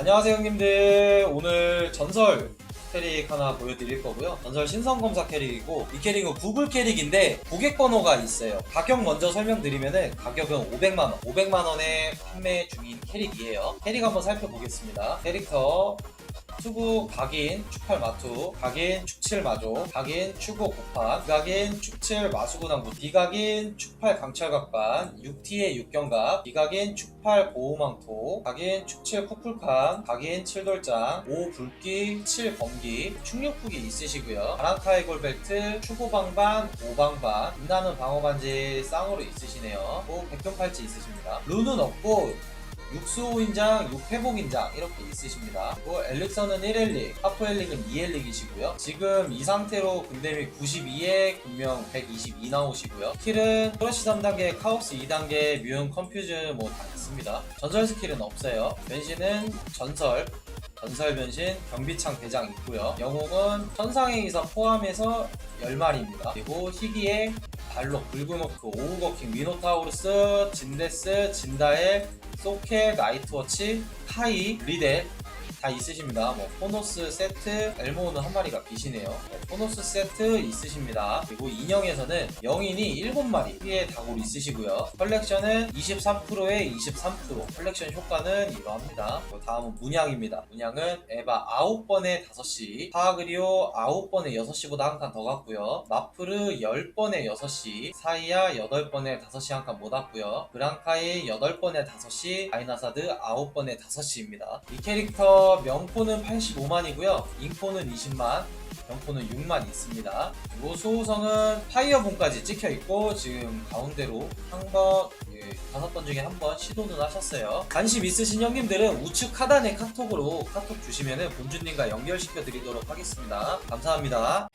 안녕하세요 형님들. 오늘 전설 캐릭 하나 보여드릴 거고요. 전설 신성검사 캐릭이고 이 캐릭은 구글 캐릭인데 고객 번호가 있어요. 가격 먼저 설명드리면은 가격은 500만원 500만원에 판매 중인 캐릭이에요. 캐릭 한번 살펴보겠습니다. 캐릭터 투구 각인 축팔 마투 각인 축칠 마조 각인 추고 고판 비각인 축칠 마수구낭구 비각인 축팔 강철각반 6T의 육경각 비각인 축팔 보호망토 각인 축칠 쿠풀칸 각인 칠돌장 5 불기 7 검기 충육폭이 있으시고요. 바랑카이 골벨트 추고방반 5방반 빛나는 방어반지 쌍으로 있으시네요. 또 백경팔찌 있으십니다. 룬은 없고 육수인장, 육회복인장 이렇게 있으십니다. 그리고 엘릭서는 1엘릭, 하프엘릭은 2엘릭이시고요. 지금 이 상태로 군대미 92에 군명 122 나오시고요. 스킬은 프러시 3단계, 카오스 2단계, 뮤응 컴퓨즈 뭐 다 있습니다. 전설 스킬은 없어요. 변신은 전설, 전설 변신, 경비창 대장 있고요. 영웅은 천상의 기사 포함해서 10마리입니다. 그리고 희귀의 발록, 붉은워크, 오우거킹, 미노타우루스, 진데스, 진다엘, 소켓, 나이트워치, 카이, 리델 다 있으십니다. 뭐 포노스 세트, 엘모는 한 마리가 빛이네요. 네, 포노스 세트 있으십니다. 그리고 인형에서는 영인이 7마리, 피해 다골 있으시고요. 컬렉션은 23%에 23%, 컬렉션 효과는 이러합니다. 그리고 다음은 문양입니다. 문양은 에바 9번에 5시, 파그리오 9번에 6시보다 한 칸 더 갔고요. 마프르 10번에 6시, 사이아 8번에 5시 한 칸 못 왔고요. 브랑카이 8번에 5시, 아이나사드 9번에 5시입니다. 이 캐릭터 명포는 85만이고요. 인포는 20만, 명포는 6만 있습니다. 그리고 소우성은 파이어본까지 찍혀 있고 지금 가운데로 한 번, 예, 다섯 번 중에 한 번 시도는 하셨어요. 관심 있으신 형님들은 우측 하단의 카톡으로 카톡 주시면 본주님과 연결시켜 드리도록 하겠습니다. 감사합니다.